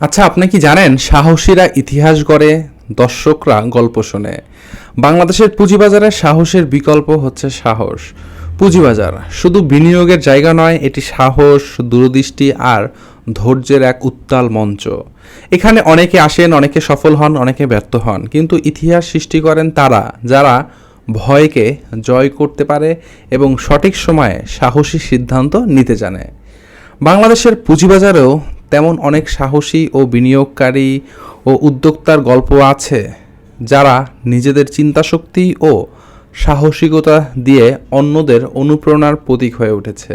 আচ্ছা আপনি কি জানেন সাহসীরা ইতিহাস গড়ে, দর্শকরা গল্প শোনে? বাংলাদেশের পুঁজিবাজারে সাহসের বিকল্প হচ্ছে সাহস। পুঁজিবাজার শুধু বিনিয়োগের জায়গা নয়, এটি সাহস, দূরদৃষ্টি আর ধৈর্যের এক উত্তাল মঞ্চ। এখানে অনেকে আসেন, অনেকে সফল হন, অনেকে ব্যর্থ হন, কিন্তু ইতিহাস সৃষ্টি করেন তারা, যারা ভয়কে জয় করতে পারে এবং সঠিক সময়ে সাহসী সিদ্ধান্ত নিতে জানে। বাংলাদেশের পুঁজিবাজারেও তেমন অনেক সাহসী ও বিনিয়োগকারী ও উদ্যোক্তার গল্প আছে, যারা নিজেদের চিন্তাশক্তি ও সাহসিকতা দিয়ে অন্যদের অনুপ্রেরণার প্রতীক হয়ে উঠেছে।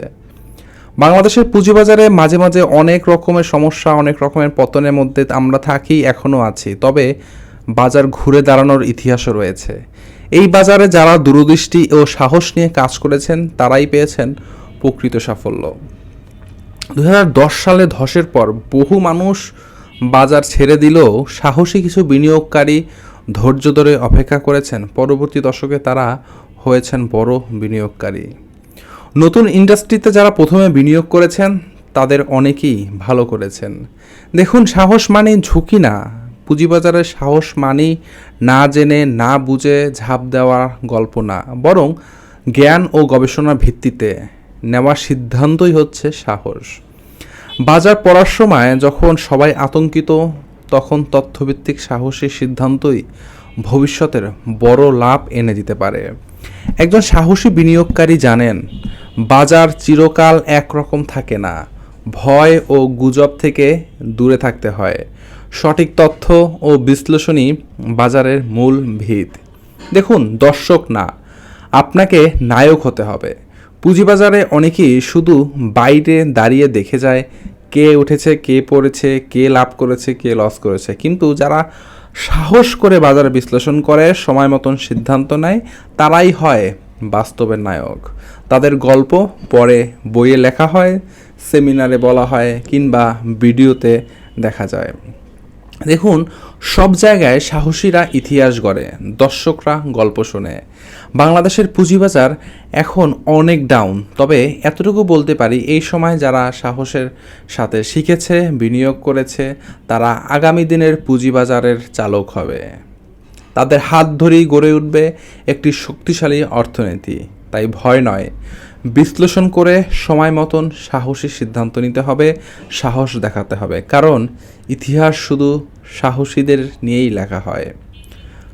বাংলাদেশের পুঁজিবাজারে মাঝে মাঝে অনেক রকমের সমস্যা, অনেক রকমের পতনের মধ্যে আমরা থাকি এখনও আছি। তবে বাজার ঘুরে দাঁড়ানোর ইতিহাসও রয়েছে। এই বাজারে যারা দূরদৃষ্টি ও সাহস নিয়ে কাজ করেছেন, তারাই পেয়েছেন প্রকৃত সাফল্য। দু হাজার দশ সালে ধসের পর বহু মানুষ বাজার ছেড়ে দিলেও সাহসী কিছু বিনিয়োগকারী ধৈর্য ধরে অপেক্ষা করেছেন। পরবর্তী দশকে তারা হয়েছেন বড় বিনিয়োগকারী। নতুন ইন্ডাস্ট্রিতে যারা প্রথমে বিনিয়োগ করেছেন, তাদের অনেকেই ভালো করেছেন। দেখুন, সাহস মানে ঝুঁকি না। পুঁজিবাজারের সাহস মানেই না জেনে, না বুঝে ঝাঁপ দেওয়া গল্প না। বরং জ্ঞান ও গবেষণার ভিত্তিতে। নেওয়া সিদ্ধান্তই হচ্ছে সাহস। বাজার পড়ার সময় যখন সবাই আতঙ্কিত, তখন তথ্যভিত্তিক সাহসী সিদ্ধান্তই ভবিষ্যতের বড় লাভ এনে দিতে পারে। একজন সাহসী বিনিয়োগকারী জানেন, বাজার চিরকাল একরকম থাকে না, ভয় ও গুজব থেকে দূরে থাকতে হয়। সঠিক তথ্য ও বিশ্লেষণই বাজারের মূল ভিত। দেখুন, দর্শক না, আপনাকে নায়ক হতে হবে। পুঁজিবাজারে অনেকেই শুধু বাইরে দাঁড়িয়ে দেখে যায় কে উঠেছে, কে পড়েছে, কে লাভ করেছে, কে লস করেছে। কিন্তু যারা সাহস করে বাজার বিশ্লেষণ করে, সময় মতন সিদ্ধান্ত নেয়, তারাই হয় বাস্তবের নায়ক। তাদের গল্প পরে বইয়ে লেখা হয়, সেমিনারে বলা হয় কিংবা ভিডিওতে দেখা যায়। দেখুন, সব জায়গায় সাহসীরা ইতিহাস গড়ে, দর্শকরা গল্প শোনে। বাংলাদেশের পুঁজিবাজার এখন অনেক ডাউন তবে এতটুকু বলতে পারি, এই সময় যারা সাহসের সাথে শিখেছে, বিনিয়োগ করেছে, তারা আগামী দিনের পুঁজিবাজারের চালক হবে। তাদের হাত ধরেই গড়ে উঠবে একটি শক্তিশালী অর্থনীতি। তাই ভয় নয় বিশ্লেষণ করে সময় মতন সাহসী সিদ্ধান্ত নিতে হবে, সাহস দেখাতে হবে। কারণ ইতিহাস শুধু সাহসীদের নিয়েই লেখা হয়।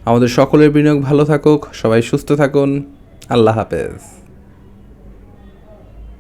আমাদের সকলের বিনিয়োগ ভালো থাকুক, সবাই সুস্থ থাকুন। আল্লাহ হাফেজ।